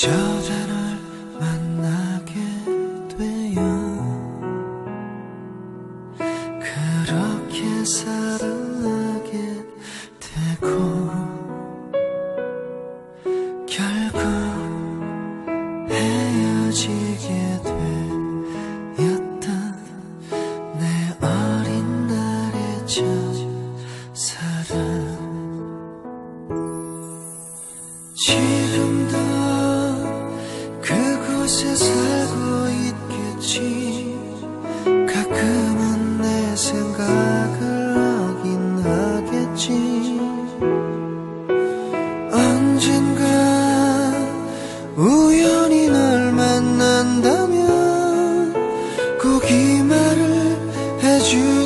널 만나게 되어 그렇게 사랑하게 되고 결국 헤어지게 되었다. 내 어린 날의 첫사랑. 지금도 생각을 하긴 하겠지. 언젠가 우연히 널 만난다면 꼭 이 말을 싶은데